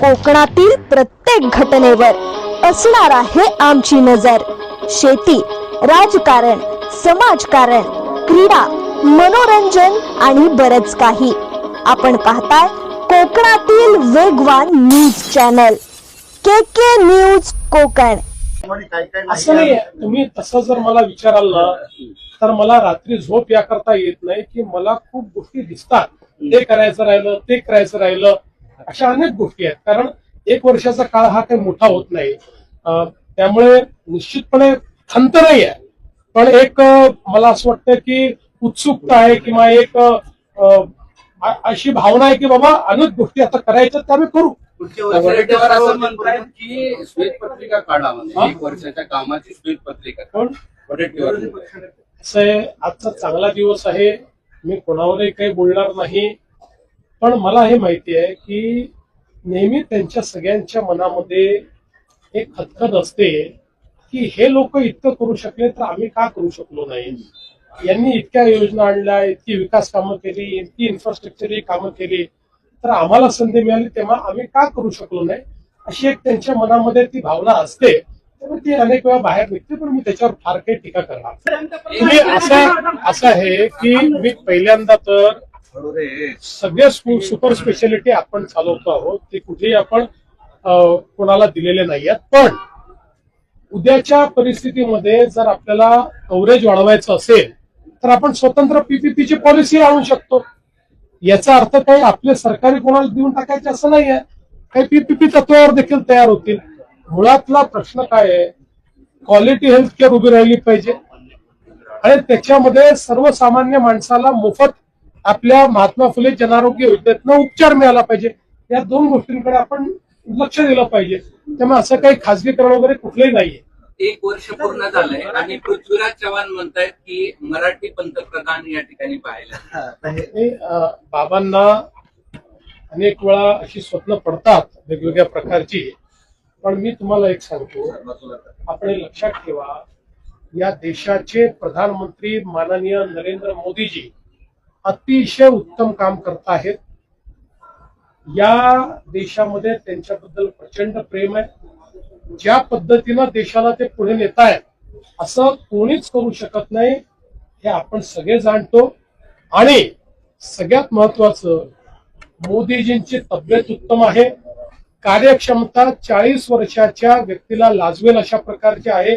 कोकणातील प्रत्येक घटनेवर असणार आहे आमची नजर. शेती राजकारण समाजकारण क्रीडा मनोरंजन आणि बरच काही. आपण पाहताय कोकणातील वेगवान news channel. K K news Konkan. असं नाही तुम्ही तसं जर मला विचाराल ना तर मला रात्री झोप याकरता येत नाही की मला खूप गोष्टी दिसतात. ते करायचं राहिलं ते करायचं राहिलं अशा अनेक गोष्टी आहेत. कारण एक वर्षाचा काळ हा काही मोठा होत नाही. त्यामुळे निश्चितपणे खंत नाही आहे. पण एक मला असं वाटतं की उत्सुकता आहे किंवा एक अशी भावना आहे की बाबा अनेक गोष्टी आता करायच्या त्या आम्ही करू. असं म्हणतायत की श्वेतपत्रिका काढा एक वर्षाच्या कामाची श्वेतपत्रिका पण असं आहे आजचा चांगला दिवस आहे. मी कोणावरही काही बोलणार नाही. पण मला हे माहिती आहे की नेहमी त्यांच्या सगळ्यांच्या मनामध्ये एक खतखत असते की हे लोक इतकं करू शकले तर आम्ही का करू शकलो नाही? यांनी इतक्या योजना आणल्या इतकी विकास कामं केली इतकी इन्फ्रास्ट्रक्चरची कामं केली तर आम्हाला संधी मिळाली तेव्हा आम्ही का करू शकलो नाही? अशी एक त्यांच्या मनामध्ये ती भावना असते. त्यामुळे ती अनेक वेळा बाहेर निघते पण मी त्याच्यावर फार काही टीका करणार तुम्ही असं असं आहे की मी पहिल्यांदा तर सगळ्या सुपर स्पेशालिटी आपण चालवतो आहोत ते कुठेही आपण कोणाला दिलेले नाही आहेत. पण उद्याच्या परिस्थितीमध्ये जर आपल्याला कव्हरेज वाढवायचं असेल तर आपण स्वतंत्र पीपीपीची पॉलिसी आणू शकतो. याचा अर्थ काही आपले सरकारी कोणाला देऊन टाकायचे असं नाही आहे. काही पीपीपी तत्वावर देखील तयार होतील. मुळातला प्रश्न काय आहे? क्वालिटी हेल्थ केअर उभी राहिली पाहिजे. आणि त्याच्यामध्ये सर्वसामान्य माणसाला मोफत आपल्या महात्मा फुले जनारोग्य योजनेतनं उपचार मिळाला पाहिजे. या दोन गोष्टींकडे आपण लक्ष दिलं पाहिजे. त्यामुळे असं काही खासगीकरण वगैरे कुठलंही नाहीये. एक वर्ष पूर्ण झालंय आणि पृथ्वीराज चव्हाण म्हणतायत की मराठी पंतप्रधान या ठिकाणी पाहायला बाबांना अनेक वेळा अशी स्वप्न पडतात वेगवेगळ्या प्रकारची. पण मी तुम्हाला एक सांगतो. आपण हे लक्षात ठेवा. या देशाचे प्रधानमंत्री माननीय नरेंद्र मोदीजी अतिशय उत्तम काम करत आहेत. या देशामध्ये त्यांच्याबद्दल प्रचंड प्रेम आहे. ज्या पद्धतीनं देशाला ते पुढे नेत आहेत असं कोणीच करू शकत नाही हे आपण सगळे जाणतो. आणि सगळ्यात महत्वाचं मोदीजींची तब्येत उत्तम आहे. कार्यक्षमता चाळीस वर्षाच्या व्यक्तीला लाजवेल अशा प्रकारची आहे.